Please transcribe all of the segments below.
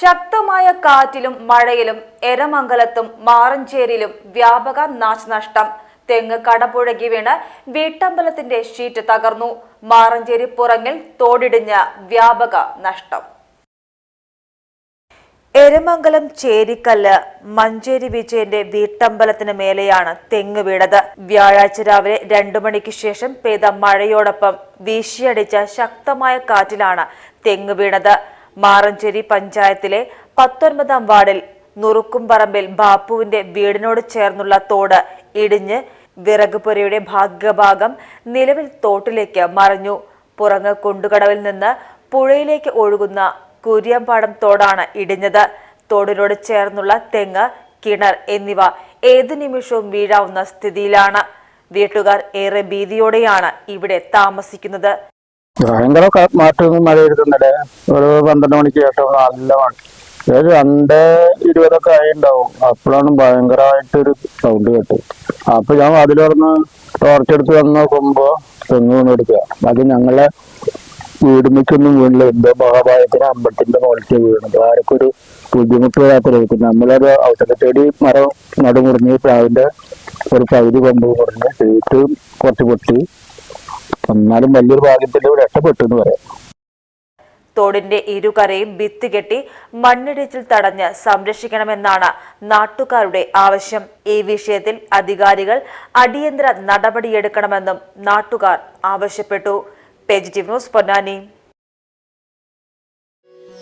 ശക്തമായ കാറ്റിലും മഴയിലും എരമംഗലത്തും മാറഞ്ചേരിയിലും വ്യാപക നാശനഷ്ടം. തെങ്ങ് കടപുഴകി വീണ് വീട്ടമ്പലത്തിന്റെ ഷീറ്റ് തകർന്നു. മാറഞ്ചേരി പുറങ്ങിൽ തോടിടിഞ്ഞ വ്യാപക നഷ്ടം. എരമംഗലം ചേരിക്കല്ല് മഞ്ചേരി വിജയന്റെ വീട്ടമ്പലത്തിന് മേലെയാണ് തെങ്ങ് വീണത്. വ്യാഴാഴ്ച രാവിലെ രണ്ടു മണിക്ക് ശേഷം പെയ്ത മഴയോടൊപ്പം വീശിയടിച്ച ശക്തമായ കാറ്റിലാണ് തെങ്ങ് വീണത്. മാറഞ്ചേരി പഞ്ചായത്തിലെ പത്തൊൻപതാം വാർഡിൽ നുറുക്കുംപറമ്പിൽ ബാപ്പുവിന്റെ വീടിനോട് ചേർന്നുള്ള തോട് ഇടിഞ്ഞ് വിറകുപുരയുടെ ഭാഗഭാഗം നിലവിൽ തോട്ടിലേക്ക് മറിഞ്ഞു. പുറങ്ങ് കുണ്ടുകടവിൽ നിന്ന് പുഴയിലേക്ക് ഒഴുകുന്ന കുര്യമ്പാടം തോടാണ് ഇടിഞ്ഞത്. തോടിനോട് ചേർന്നുള്ള തെങ്ങ് കിണർ എന്നിവ ഏതു നിമിഷവും വീഴാവുന്ന സ്ഥിതിയിലാണ്. വീട്ടുകാർ ഏറെ ഭീതിയോടെയാണ് ഇവിടെ താമസിക്കുന്നത്. ഭയങ്കര മാറ്റം മാറ്റമൊന്നും മഴ എഴുതുന്നില്ലേ ഒരു പന്ത്രണ്ട് മണിക്ക് ശേഷം നല്ല മഴ. ഒരു രണ്ട് ഇരുപതൊക്കെ ആയി ഉണ്ടാവും അപ്പോഴാണ് ഭയങ്കരമായിട്ടൊരു സൗണ്ട് കേട്ടു അപ്പൊ ഞാൻ അതിൽ പറഞ്ഞ് ടോർച്ചെടുത്ത് വന്ന് നോക്കുമ്പോ തെങ്ങ് വീണെടുക്കുക. അത് ഞങ്ങളെ വീടുമിക്കൊന്നും വീണില്ല. എന്തോ മഹാഭാരത്തിന് അമ്പലത്തിന്റെ മുകളിലേക്ക് വീണത് ആർക്കും ഒരു ബുദ്ധിമുട്ട് വരാത്ത നമ്മളത് നമ്മളൊരു ഔഷധച്ചെടി മരം നടുമുറിഞ്ഞ് അതിന്റെ ഒരു പകുതി മുറിഞ്ഞ് സീറ്റ് കുറച്ച് പൊട്ടി എന്നാലും വലിയൊരു ഭാഗ്യത്തിൽ രക്ഷപ്പെട്ടു എന്ന് പറയാം. തോടിന്റെ ഇരുകരയും ഭിത്തി കെട്ടി മണ്ണിടിച്ചിൽ തടഞ്ഞ് സംരക്ഷിക്കണമെന്നാണ് നാട്ടുകാരുടെ ആവശ്യം. ഈ വിഷയത്തിൽ അധികാരികൾ അടിയന്തര നടപടിയെടുക്കണമെന്നും നാട്ടുകാർ ആവശ്യപ്പെട്ടു. Positive news Ponnani.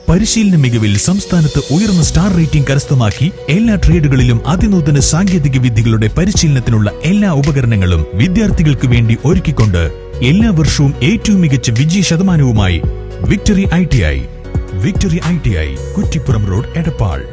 പരിശീലന മികവിൽ സംസ്ഥാനത്ത് ഉയർന്ന സ്റ്റാർ റേറ്റിംഗ് കരസ്ഥമാക്കി എല്ലാ ട്രേഡുകളിലും അതിനൂതന സാങ്കേതിക വിദ്യകളുടെ പരിശീലനത്തിനുള്ള എല്ലാ ഉപകരണങ്ങളും വിദ്യാർത്ഥികൾക്ക് വേണ്ടി ഒരുക്കിക്കൊണ്ട് എല്ലാ വർഷവും ഏറ്റവും മികച്ച വിജയ ശതമാനവുമായി victory I T I. Victory I T I Kuttippuram road Edappal.